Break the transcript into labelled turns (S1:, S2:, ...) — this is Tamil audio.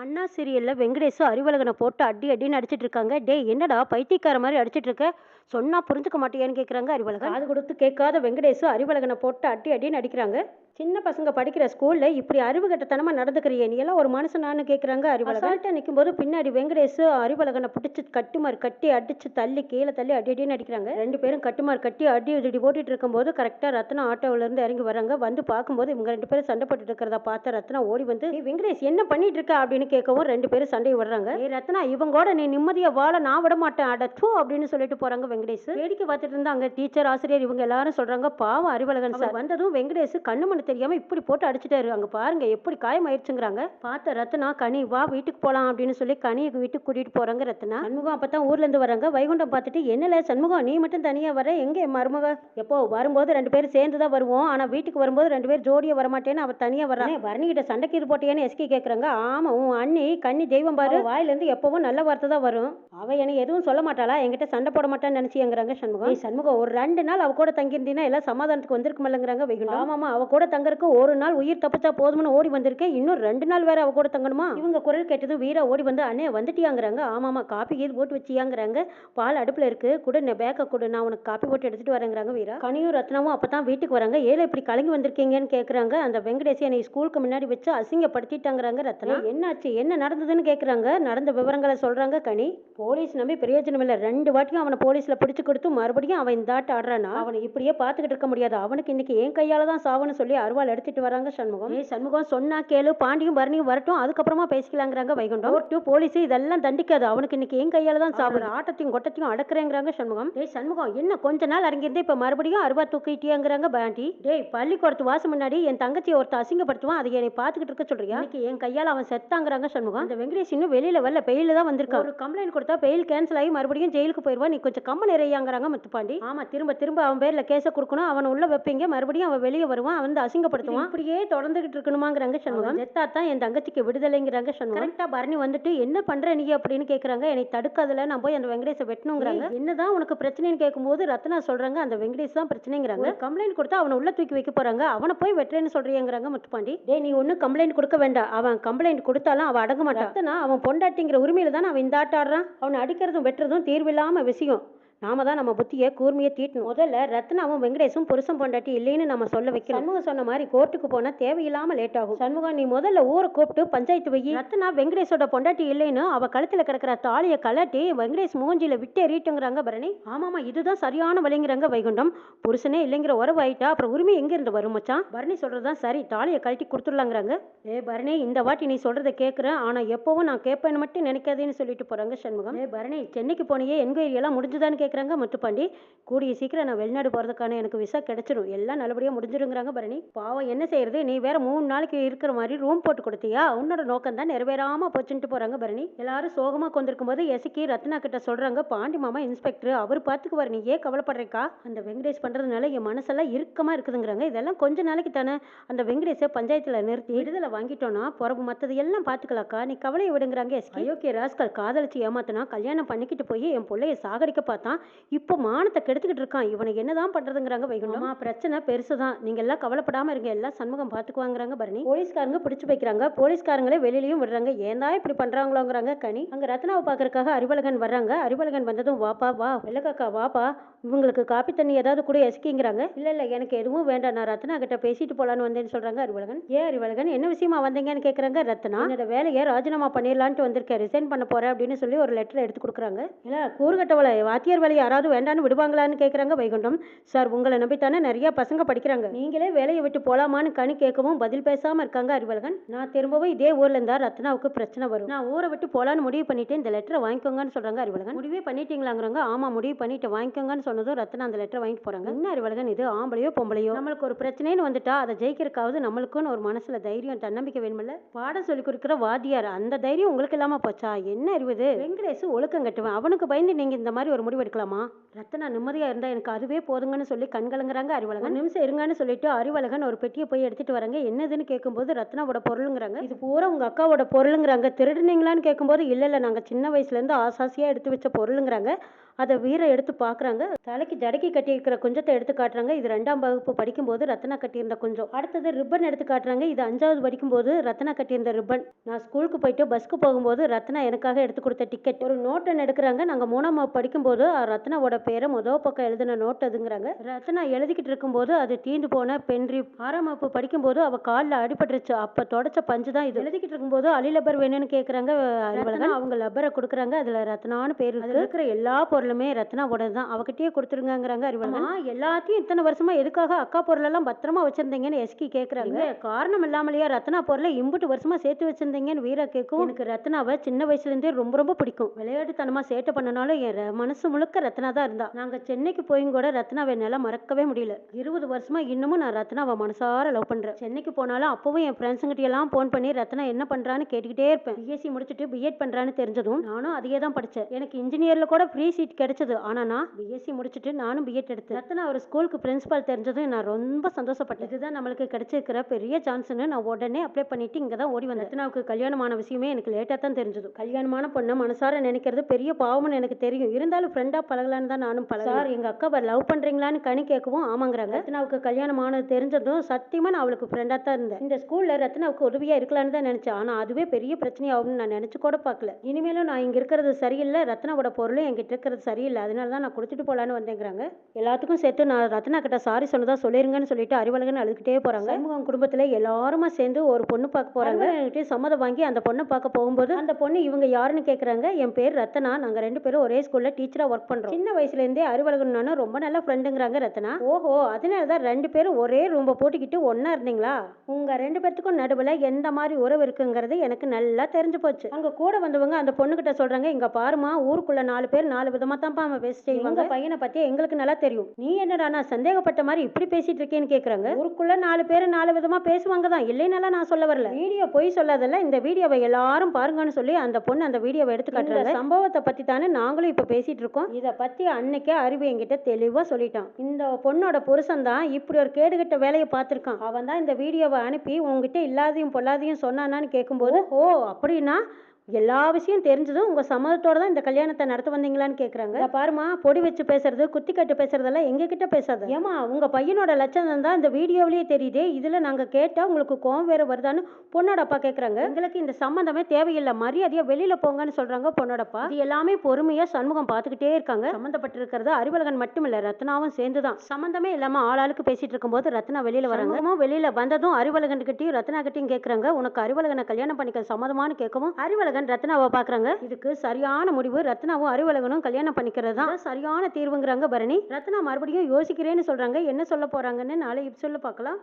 S1: அண்ணா சீரியலில் வெங்கடேஷும் அறிவழகனை போட்டு அடி அடின்னு அடிச்சிட்டு இருக்காங்க. டே என்னடா பைத்தியக்கார மாதிரி அடிச்சிட்டு இருக்க? சொன்னா புரிஞ்சுக்க மாட்டியான்னு கேட்குறாங்க அறிவழகன். அது கொடுத்து கேட்காத வெங்கடேஷும் அறிவழகனை போட்டு அடி அடின்னு அடிக்கிறாங்க. சின்ன பசங்க படிக்கிற ஸ்கூல்ல இப்படி அறிவு கட்டத்தனமா நடந்துக்கிறியே? நீ எல்லாம் ஒரு மனுஷனான்னு கேக்குறாங்க அறிவழகன் அசால்ட்டா நிற்கும் போது பின்னாடி வெங்கடேஷ் அறிவழகனை பிடிச்சி கட்டுமார் கட்டி அடிச்சு தள்ளி கீழே தள்ளி அடி அடின்னு அடிக்கிறாங்க. ரெண்டு பேரும் கட்டுமார் கட்டி அடி அடி போட்டுட்டு இருக்கும்போது கரெக்டா ரத்னா ஆட்டோல இருந்து இறங்கி வராங்க. வந்து பார்க்கும்போது இவங்க ரெண்டு பேரும் சண்டை போட்டுட்டு இருக்கிறத பார்த்த ரத்னா ஓடி வந்து "ஏய் வெங்கடேஷ் என்ன பண்ணிட்டு இருக்க? அப்படின்னு கேட்கவும் ரெண்டு பேரும் சண்டை விடுறாங்க. ஏய் ரத்னா இவங்களோட நீ நிம்மதியா வாழ நான் விட மாட்டேன். அட அப்படின்னு சொல்லிட்டு போறாங்க வெங்கடேஷ். வேடிக்கை பார்த்துட்டு இருந்தா அங்க டீச்சர் ஆசிரியர் இவங்க எல்லாரும் சொல்றாங்க பாவம் அறிவழகன் சார். வந்ததும் வெங்கடேஷ் கண்ணு மண்ணு தெரியாம இப்படி போட்டு அடிச்சிட்டாரு. அங்க பாருங்க எப்படி காயமாயிருச்சுங்கிறாங்க. பார்த்த ரத்னா கனி வா வீட்டுக்கு போலாம் அப்படின்னு சொல்லி கனியை வீட்டுக்கு கூட்டிட்டு போறாங்க ரத்னா. சண்முகம் அப்பதான் ஊர்ல இருந்து வராங்க. வைகுண்டம் பார்த்துட்டு என்னல சண்முகம் நீ மட்டும் தனியா வர? எங்க மருமக? எப்போ வரும்போது ரெண்டு பேரும் சேர்ந்து தான் வருவோம். ஆனா வீட்டுக்கு வரும்போது ரெண்டு பேரும் ஜோடியா வரமாட்டேன்னு அவர் தனியா வர்றான் பரணி கிட்ட சண்டைக்கு இது போட்டியான்னு எஸ்கே கேக்குறாங்க. ஆமா உன் அண்ணி கண்ணி தெய்வம் பாரு. வாயில இருந்து எப்பவும் நல்ல வார்த்தை தான் வரும். அவ என்னை எதுவும் சொல்ல மாட்டாளா? என்கிட்ட சண்டை போட மாட்டான்னு நினைச்சியங்கிறாங்க சண்முகம். சண்முகம் ஒரு ரெண்டு நாள் அவ கூட தங்கியிருந்தீங்கன்னா எல்லாம் சமாதானத்துக்கு வந்திருக்குமில்லங்கிறாங்க வைகுண்டம். ஆமாமா அவ கூட தங்கறதுக்கு ஒரு நாள் உயிர் தப்பிச்சா போதும்னு ஓடி வந்திருக்கேன் இன்னும் ரெண்டு நாள் வேற அவ கூட தங்கணுமா? இவங்க குரல் கேட்டதும் வீரா ஓடி வந்து அண்ணே வந்துட்டியாங்கிறாங்க. ஆமாமா காப்பி கீது போட்டு வச்சியாங்கிறாங்க. பால் அடுப்புல இருக்கு. குடு நான் பேக்க கொடு. நான் உனக்கு காப்பி போட்டு எடுத்துட்டு வரேங்கிறாங்க வீரா. கனியும் ரத்னாவும் அப்பதான் வீட்டுக்கு வராங்க. ஏல இப்படி கலங்கி வந்திருக்கீங்கன்னு கேக்குறாங்க. அந்த வெங்கடேஷ் என்னை ஸ்கூலுக்கு முன்னாடி வச்சு அசிங்கப்படுத்திட்டாங்கிறாங்க ரத்னா. என்னாச்சு? என்ன நடந்ததுன்னு கேக்குறாங்க. நடந்த விவரங்களை சொல்றாங்க கனி. போலீஸ் நம்பி பிரயோஜனம் இல்ல. ரெண்டு வாட்டியும் அவனை போலீஸ்ல பிடிச்சு கொடுத்து மறுபடியும் அவன் இந்த ஆட்ட ஆடுறானா? அவனை இப்படியே பார்த்துக்கிட்டு இருக்க முடியாது. அவனுக்கு இன்னைக்கு என் கையால தான் சாவுன்னு சொல்லி அருவாள் எடுத்துட்டு வராங்க சண்முகம். ஏய் சண்முகம் சொன்னா கேளு பாண்டியும் பரணியும் வரட்டும் அதுக்கப்புறமா பேசிக்கலாங்கிறாங்க வைகுண்டம். கோர்ட்டு போலீஸ் இதெல்லாம் தண்டிக்காது அவனுக்கு இன்னைக்கு என் கையால தான் சாவு. ஆட்டத்தையும் கொட்டத்தையும் அடக்குறேங்கிறாங்க சண்முகம். டேய் சண்முகம் என்ன கொஞ்ச நாள் அடங்கியிருந்தே இப்ப மறுபடியும் அருவா தூக்கிட்டியாங்கிறாங்க பாண்டி. டேய் பள்ளிக்கூடத்து வாசம் முன்னாடி என் தங்கச்சியை ஒருத்த அசிங்கப்படுத்துவான் அதை என்னை பார்த்துக்கிட்டு இருக்க சொல்றியா? இன்னைக்கு என் கையால அவன் செத்தாங்கிறாங்க சண்முகம். அந்த வெங்கடேஷ் இன்னும் வெளியில வரல பெயில தான் வந்திருக்கான் ஒரு கம்ப்ளைண்ட் கொடுத்தா பெயில் கேன்சல் ஆகி மறுபடியும் ஜெயிலுக்கு போயிருவான் நீ கொஞ்சம் கம்மன் இறையாங்கிறாங்க முத்துப்பாண்டி. ஆமா திரும்ப திரும்ப அவன் பேர்ல கேஸ கொடுக்கணும் அவன் உள்ள வைப்பீங்க மறுபடியும் அவன் வெளியே வருவான் அவன் அசிங்கப்படுத்துவான் இப்படியே தொடர்ந்துகிட்டு இருக்கணுமாங்கிறாங்க சண்முகம். செத்தா தான் என் தங்கச்சிக்கு விடுதலைங்கிறாங்க சண்முகம். கரெக்டா பரணி வந்துட்டு என்ன பண்ற நீ அப்படின்னு கேக்குறாங்க. என்னை தடுக்காதுல நான் போய் அந்த வெங்கடேஷை வெட்டணுங்கிறாங்க. என்னதான் உனக்கு பிரச்சனைன்னு கேட்கும்போது ரத்னா சொல்றாங்க அந்த வெங்கடேஷ் தான் பிரச்சனைங்கிறாங்க. கம்ப்ளைண்ட் கொடுத்தா அவனை உள்ள தூக்கி வைக்க போறாங்க. அவனை போய் வெட்டுறேன்னு சொல்றியங்கிறாங்க முத்துப்பாண்டி. டேய் நீ ஒன்னும் கம்ப்ளைண்ட் கொடுக்க வேண்டாம். அவன் கம்ப்ளைண்ட் கொடுத்தாலும் அவன் அடங்க மாட்டான் ரத்னா அவன் பொண்டாட்டிங்கிற உரிமையில தான் அவன் இந்த ஆட்ட ஆடுறான்? அவனை அடிக்கிறதும் வெட்டுறதும் தீர்வில்லாம விஷயம். நாம தான் நம்ம புத்தியை கூர்மையை தீட்டணும். முதல்ல ரத்னாவும் வெங்கடேஷும் புருஷன் பொண்டாட்டி இல்லைன்னு நம்ம சொல்ல வைக்கணும். சண்முகம் சொன்ன மாதிரி கோர்ட்டுக்கு போனா தேவையில்லாம லேட் ஆகும். சண்முகம் நீ முதல்ல ஊரை கூப்பிட்டு பஞ்சாயத்து வை ரத்னா வெங்கடேஷோட பொண்டாட்டி இல்லைன்னு அவ கழுத்துல கிடக்கிற தாலியை கலட்டி வெங்கடேஷ் மூஞ்சியில் விட்டு எறிட்டுங்கிறாங்க பரணி. ஆமாமா இதுதான் சரியான வழிங்கிறாங்க வைகுண்டம். புருஷனே இல்லைங்கிற உறவு ஆயிட்டா அப்புறம் உரிமை எங்க இருந்து வரும் மச்சான்? பரணி சொல்றதுதான் சரி தாலியை கழட்டி கொடுத்துடலாங்கிறாங்க. ஏ பரணி இந்த வாட்டி நீ சொல்றதை கேட்குறேன் ஆனா எப்பவும் நான் கேட்பேன்னு மட்டும் நினைக்காதேன்னு சொல்லிட்டு போறாங்க சண்முகம். ஏ பரணி சென்னைக்கு போனியே என்கொயரி எல்லாம் முடிஞ்சுதான்னு கேட்குறாங்க முத்துப்பாண்டி. கூடிய சீக்கிரம் நான் வெளிநாடு போகிறதுக்கான எனக்கு விசா கிடச்சிடும் எல்லாம் நல்லபடியாக முடிஞ்சிடுங்கிறாங்க பரணி. பாவம் என்ன செய்யறது? நீ வேற மூணு நாளைக்கு இருக்கிற மாதிரி ரூம் போட்டு கொடுத்தியா? உன்னோட நோக்கம் தான் நிறைவேறாமல் போச்சுன்ட்டு போகிறாங்க பரணி. எல்லாரும் சோகமாக கொண்டிருக்கும் போது எசுக்கி ரத்னா கிட்ட சொல்கிறாங்க பாண்டி மாமா இன்ஸ்பெக்டர் அவர் பார்த்துக்குவார் நீ ஏன் கவலைப்படுறேக்கா? அந்த வெங்கடேஷ் பண்ணுறதுனால என் மனசெல்லாம் இறுக்கமாக இருக்குதுங்கிறாங்க. இதெல்லாம் கொஞ்ச நாளைக்கு தானே அந்த வெங்கடேஷை பஞ்சாயத்தில் நிறுத்தி விடுதலை வாங்கிட்டோம்னா பிறகு மற்றது எல்லாம் பார்த்துக்கலாக்கா நீ கவலையை விடுங்கிறாங்க எஸ்கி. அயோக்கிய ராஸ்கல் காதலிச்சு ஏமாத்தினா கல்யாணம் பண்ணிக்கிட்டு போய் என் பிள்ளைய சாகடிக்க பார்த்தான். இப்போ மானத்தை கெடுத்துக்கிட்டு இருக்கான். இவனை என்னதான் பண்றதுங்கிறாங்க வைகுண்டம். பிரச்சனை பெருசுதான். நீங்க எல்லாம் கவலைப்படாம இருங்க. எல்லாம் சண்முகம் பாத்துக்குவாங்கிறாங்க பரணி. போலீஸ்காரங்க பிடிச்சு வைக்கிறாங்க. போலீஸ்காரங்களே வெளியிலயும் விடுறாங்க. ஏன் தான் இப்படி பண்றாங்களோங்கிறாங்க கனி. அங்க ரத்னாவை பாக்குறதுக்காக அறிவழகன் வர்றாங்க. அறிவழகன் வந்ததும் வாப்பா வா. வெள்ளக்காக்கா வாப்பா. இவங்களுக்கு காப்பி தண்ணி ஏதாவது கூட எசுக்கிங்கிறாங்க. இல்ல இல்ல எனக்கு எதுவும் வேண்டாம். நான் ரத்னா கிட்ட பேசிட்டு போலான்னு வந்தேன்னு சொல்றாங்க அறிவழகன் ஏன் அறிவழகன் என்ன விஷயமா வந்தீங்கன்னு கேக்குறாங்க ரத்னா. என்னோட வேலையை ராஜினாமா பண்ணிடலான்ட்டு வந்திருக்கேன். ரிசைன் பண்ண போறேன் அப்படின்னு சொல்லி ஒரு லெட்டர் எடுத்து கொடுக்குறாங்க. இல்ல கூறுகட்டவளை வாத்தியார் வேலை யாராவது வேண்டான்னு விடுவாங்களான்னு கேட்குறாங்க வைகுண்டம். சார் உங்களை நம்பித்தானே நிறைய பசங்க படிக்கிறாங்க. நீங்களே வேலையை விட்டு போலாமான்னு கனி கேட்கவும் பதில் பேசாமல் இருக்காங்க அறிவழகன். நான் திரும்பவும் இதே ஊரில் இருந்தால் ரத்னாவுக்கு பிரச்சனை வரும். நான் ஊரை விட்டு போலான்னு முடிவு பண்ணிட்டு இந்த லெட்டரை வாங்கிக்கோங்கன்னு சொல்கிறாங்க அறிவழகன். முடிவே பண்ணிட்டீங்களாங்கிறாங்க ஆமாம் முடிவு பண்ணிட்டு வாங்கிக்கோங்கன்னு சொன்னதும் ரத்னா அந்த லெட்டரை வாங்கிட்டு போகிறாங்க என்ன அறிவழகன் இது? ஆம்பளையோ பொம்பளையோ? நம்மளுக்கு ஒரு பிரச்சனைன்னு வந்துட்டா அதை ஜெயிக்கிறக்காவது நம்மளுக்குன்னு ஒரு மனசில் தைரியம் தன்னம்பிக்கை வேணுமில்ல? பாடம் சொல்லி கொடுக்குற வாத்தியார் அந்த தைரியம் உங்களுக்கு இல்லாமல் போச்சா? என்ன அறிவது வெங்கடேஷ் ஒழுக்கம் கட்டுவேன். அவனுக்கு பயந்து நீங்கள் இந்த மாதிரி ஒரு முடிவு எடுக்கலாமா ரத்தனா நிம்மதியா இருந்தா எனக்கு அதுவே போதுங்கன்னு சொல்லி கண் கலங்குறாங்க அறிவழகன். நிமிஷம் இருங்கன்னு சொல்லிட்டு அறிவழகன் ஒரு பெட்டியை போய் எடுத்துட்டு வராங்க. என்னதுன்னு கேட்கும்போது ரத்னாவோட பொருளுங்கிறாங்க. இது பூரா உங்க அக்காவோட பொருளுங்கிறாங்க. திருடுனீங்களான்னு கேட்கும்போது இல்ல இல்ல நாங்க சின்ன வயசுல இருந்து ஆசாசியா எடுத்து வச்ச பொருளுங்கிறாங்க. அதை வீர எடுத்து பார்க்குறாங்க தலைக்கு ஜடக்கி கட்டியிருக்கிற குஞ்சத்தை எடுத்து காட்டுறாங்க. இது ரெண்டாம் வகுப்பு படிக்கும்போது ரத்னா கட்டியிருந்த குஞ்சம். அடுத்தது ரிப்பன் எடுத்து காட்டுறாங்க. இது அஞ்சாவது படிக்கும்போது ரத்னா கட்டியிருந்த ரிப்பன். நான் ஸ்கூலுக்கு போயிட்டு பஸ்க்கு போகும்போது ரத்னா எனக்காக எடுத்து கொடுத்த டிக்கெட். ஒரு நோட் ஒன்று எடுக்கிறாங்க நாங்கள் மூணாம் வகுப்பு படிக்கும்போது அஹ், ரத்னாவோட பேரை முதல் பக்கம் எழுதின நோட் அதுங்கிறாங்க. ரத்னா எழுதிக்கிட்டு இருக்கும்போது அது தீந்து போன பென்ட்ரி ஆறாம் வகுப்பு படிக்கும்போது அவ காலில் அடிபட்டுருச்சு. அப்போ தொடச்ச பஞ்சு தான் இது. எழுதிக்கிட்டு இருக்கும்போது அலி லப்பர் வேணும்னு கேட்குறாங்க அவங்க லப்பரை கொடுக்குறாங்க. அதில் ரத்னான்னு பேர் இருக்கிற எல்லா பொருளுமே ரத்னாவோட தான். அவகிட்டயே கொடுத்துருங்கிறாங்க அறிவழகன் எல்லாத்தையும் இத்தனை வருஷமா எதுக்காக அக்கா பொருளெல்லாம் பத்திரமா வச்சிருந்தீங்கன்னு எஸ்கி கேட்குறாங்க காரணம் இல்லாமலேயே ரத்னா பொருளை இம்புட்டு வருஷமா சேர்த்து வச்சிருந்தீங்கன்னு வீரா கேட்கும். எனக்கு ரத்னாவை சின்ன வயசுல இருந்தே ரொம்ப ரொம்ப பிடிக்கும். விளையாட்டுத்தனமா சேட்டை பண்ணனாலும் என் மனசு முழுக்க ரத்னா தான் இருந்தா. நாங்க சென்னைக்கு போயும் கூட ரத்னாவை என்னால மறக்கவே முடியல. இருபது வருஷமா இன்னமும் நான் ரத்னாவை மனசார லவ் பண்றேன். சென்னைக்கு போனாலும் அப்பவும் என் ஃப்ரெண்ட்ஸுங்கிட்ட எல்லாம் ஃபோன் பண்ணி ரத்னா என்ன பண்றான்னு கேட்டுக்கிட்டே இருப்பேன். பிஎஸ்சி முடிச்சுட்டு பிஎட் பண்றான்னு தெரிஞ்சதும் நானும் அதையே தான் படிச்சேன். எனக்கு இன்ஜினியர்ல கூட ஃப்ரீ சீட் கிடைச்சது. ஆனா நான் பிஎஸ்சி முடிச்சுட்டு நானும் பிஎட் எடுத்தேன். ரத்னா ஒரு ஸ்கூலுக்கு பிரின்சிபால் தெரிஞ்சதும் நான் ரொம்ப சந்தோஷப்பட்டேன். இதுதான் நம்மளுக்கு கிடைச்சிருக்கிற பெரிய சான்ஸ்னு நான் உடனே அப்ளை பண்ணிட்டு இங்க தான் ஓடி வந்தேன். ரத்னாவுக்கு கல்யாணமான விஷயமே எனக்கு லேட்டா தான் தெரிஞ்சது. கல்யாணமான பொண்ணை மனசார நினைக்கிறது பெரிய பாவம்னு எனக்கு தெரியும். இருந்தாலும் ஃப்ரெண்டா பழகலான்னு தான் நானும் பழக சார் எங்க அக்காவை லவ் பண்றீங்களான்னு கனி கேட்கவும் ஆமாங்கிறாங்க. ரத்னாவுக்கு கல்யாணம் ஆனது தெரிஞ்சதும் சத்தியமா நான் அவளுக்கு ஃப்ரெண்டா தான் இருந்தேன். இந்த ஸ்கூல்ல ரத்னாவுக்கு உதவியா இருக்கலாம்னு தான் நினைச்சேன். ஆனா அதுவே பெரிய பிரச்சனையாகும்னு நான் நினைச்சு கூட பார்க்கல. இனிமேலும் நான் இங்க இருக்கிறது சரியில்லை ரத்னாவோட பொருளும் என்கிட்ட இருக்கிறது சரியில்லை. அதனால தான் நான் கொடுத்துட்டு போலான்னு வந்தேங்கிறாங்க. எல்லாத்துக்கும் சேர்த்து நான் ரத்னா கிட்ட சாரி சொன்னதா சொல்லிருங்கன்னு சொல்லிட்டு அறிவழகன் அழுதுகிட்டே போறாங்க. சண்முகம் குடும்பத்துல எல்லாருமா சேர்ந்து ஒரு பொண்ணு பார்க்க போறாங்க. என்கிட்ட சம்மதம் வாங்கி அந்த பொண்ணை பார்க்க போகும்போது அந்த பொண்ணு இவங்க யாருன்னு கேக்குறாங்க. என் பேர் ரத்னா. நாங்க ரெண்டு பேரும் ஒரே ஸ்கூல்ல டீச்சரா ஒர்க் பண்றோம். சின்ன வயசுல இருந்தே அறிவழகன் நானும் ரொம்ப நல்ல ஃப்ரெண்டுங்கிறாங்க ரத்னா. ஓஹோ அதனால தான் ரெண்டு பேரும் ஒரே ரூம்ப போட்டுக்கிட்டு ஒண்ணா இருந்தீங்களா? உங்க ரெண்டு பேர்த்துக்கும் நடுவுல எந்த மாதிரி உறவு இருக்குங்கிறது எனக்கு நல்லா தெரிஞ்சு போச்சு. அங்க கூட வந்தவங்க அந்த பொண்ணுகிட்ட சொல்றாங்க இங்க பாருமா ஊருக்குள்ள நாலு பேர் நாலு விதமா தான்ப்பா அவன் பேசி செய்வாங்க. பையனை பத்தி எங்களுக்கு நல்லா தெரியும். நீ என்னடா நான் சந்தேகப்பட்ட மாதிரி இப்படி பேசிட்டு இருக்கேன்னு கேக்குறாங்க. ஊருக்குள்ள நாலு பேர் நாலு விதமா பேசுவாங்க தான் இல்லைனாலாம் நான் சொல்ல வரல. வீடியோ போய் சொல்லாதல்ல இந்த வீடியோவை எல்லாரும் பாருங்கன்னு சொல்லி அந்த பொண்ணு அந்த வீடியோவை எடுத்து காட்டுறாங்க. சம்பவத்தை பத்தி தானே நாங்களும் இப்ப பேசிட்டு இருக்கோம். இதை பற்றி அன்னைக்கே அறிவு என்கிட்ட தெளிவாக சொல்லிட்டான். இந்த பொண்ணோட புருஷன் தான் இப்படி ஒரு கேடுகட்ட வேலையை பார்த்துருக்கான். அவன் தான் இந்த வீடியோவை அனுப்பி உங்ககிட்ட இல்லாதையும் பொல்லாதையும் சொன்னானான்னு கேட்கும்போது ஓ அப்படின்னா எல்லா விஷயம் தெரிஞ்சதும் உங்கள் சம்மதத்தோட தான் இந்த கல்யாணத்தை நடத்த வந்தீங்களான்னு கேட்குறாங்க இத பாருமா பொடி வச்சு பேசுறது குத்தி கட்டு பேசுறதெல்லாம் எங்ககிட்ட கிட்ட பேசாத. ஏமா உங்கள் பையனோட லட்சணம் தான் இந்த வீடியோவிலேயே தெரியுது. இதில் நாங்கள் கேட்டால் உங்களுக்கு கோவம் வேற வருதான்னு பொண்ணோட அப்பா கேட்குறாங்க எங்களுக்கு இந்த சம்மந்தமே தேவையில்லை. மரியாதையாக வெளியில் போங்கன்னு சொல்கிறாங்க பொண்ணோட அப்பா. இது எல்லாமே பொறுமையாக சண்முகம் பார்த்துக்கிட்டே இருக்காங்க. சம்மந்தப்பட்டிருக்கிறது அறிவழகன் மட்டும் இல்லை ரத்னாவும் சேர்ந்துதான். சம்மந்தமே இல்லாமல் ஆளாளுக்கு பேசிட்டு இருக்கும்போது ரத்னா வெளியில் வராங்க. வெளியில் வந்ததும் அறிவழகன் கிட்டையும் ரத்னா கிட்டயும் கேட்குறாங்க உனக்கு அறிவழகனை கல்யாணம் பண்ணிக்க சம்மதமானு கேட்கவும் அறிவழகன் ரத்னாவை பாக்குறாங்க இதுக்கு சரியான முடிவு. ரத்னாவும் அறிவழகனும் கல்யாணம் பண்ணிக்கிறது தான் சரியான தீர்வுங்கிறாங்க பரணி. ரத்னா மறுபடியும் யோசிக்கிறேன்னு சொல்றாங்க. என்ன சொல்ல போறாங்கன்னு நாளை சொல்ல பார்க்கலாம்.